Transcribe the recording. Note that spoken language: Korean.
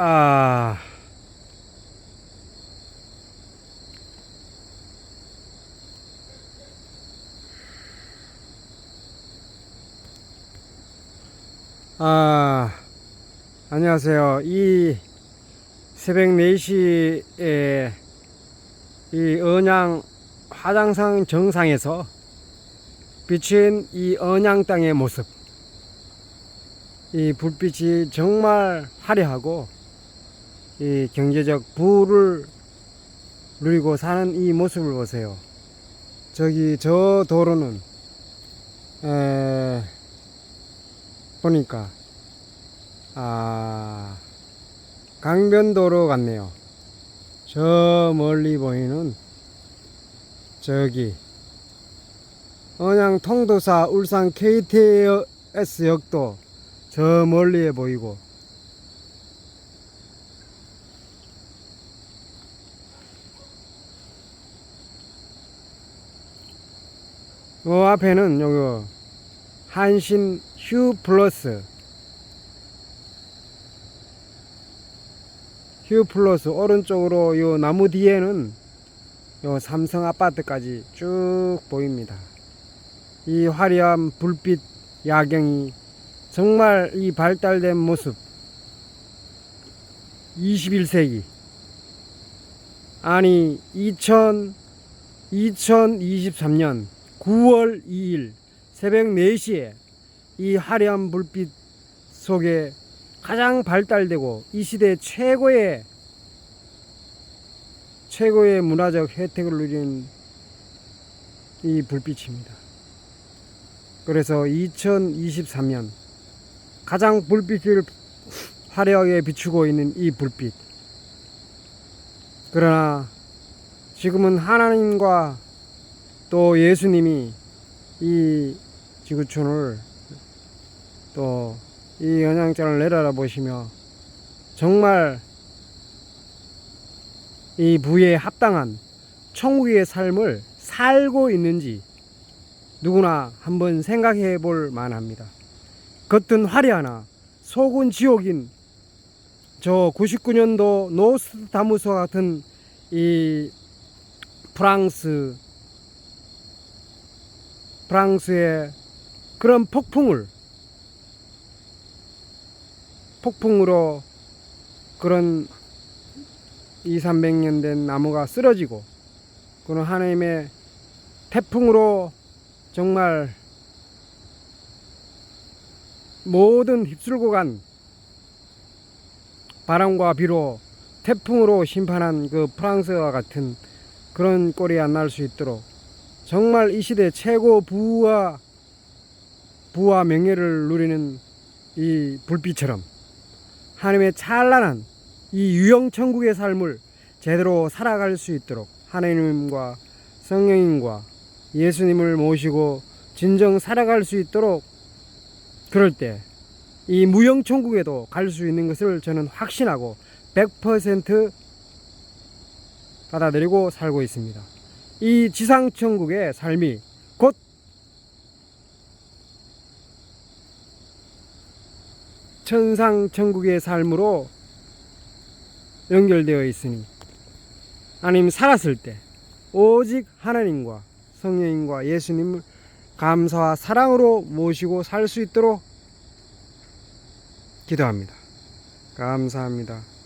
아. 아, 안녕하세요. 이 새벽 4시에 이 언양 화장상 정상에서 비친 이 언양 땅의 모습. 이 불빛이 정말 화려하고 이 경제적 부를 누리고 사는 이 모습을 보세요. 저기 저 도로는 에, 보니까 아 강변도로 같네요. 저 멀리 보이는 저기 언양 통도사 울산 KTS 역도 저 멀리에 보이고 그 앞에는 요거 한신 휴 플러스. 휴 플러스 오른쪽으로 요 나무 뒤에는 요 삼성 아파트까지 쭉 보입니다. 이 화려한 불빛 야경이 정말 이 발달된 모습. 21세기. 아니 2000 2023년 9월 2일 새벽 4시에 이 화려한 불빛 속에 가장 발달되고 이 시대 최고의 최고의 문화적 혜택을 누린 이 불빛입니다. 그래서 2023년 가장 불빛을 화려하게 비추고 있는 이 불빛. 그러나 지금은 하나님과 또 예수님이 이 지구촌을 또 이 연양장을 내려다 보시며 정말 이 부에 합당한 천국의 삶을 살고 있는지 누구나 한번 생각해 볼 만합니다. 겉은 화려하나 속은 지옥인 저 99년도 노스다무스와 같은 이 프랑스 프랑스의 그런 폭풍을 폭풍으로 그런 2, 300년 된 나무가 쓰러지고 그런 하나님의 태풍으로 정말 모든 휩쓸고 간 바람과 비로 태풍으로 심판한 그 프랑스와 같은 그런 꼴이 안 날 수 있도록 정말 이 시대 최고 부와 부와 명예를 누리는 이 불빛처럼 하나님의 찬란한 이 유영 천국의 삶을 제대로 살아갈 수 있도록 하나님과 성령님과 예수님을 모시고 진정 살아갈 수 있도록 그럴 때 이 무영 천국에도 갈 수 있는 것을 저는 확신하고 100% 받아들이고 살고 있습니다. 이 지상 천국의 삶이 곧 천상 천국의 삶으로 연결되어 있으니 하나님 살았을 때 오직 하나님과 성령님과 예수님을 감사와 사랑으로 모시고 살 수 있도록 기도합니다. 감사합니다.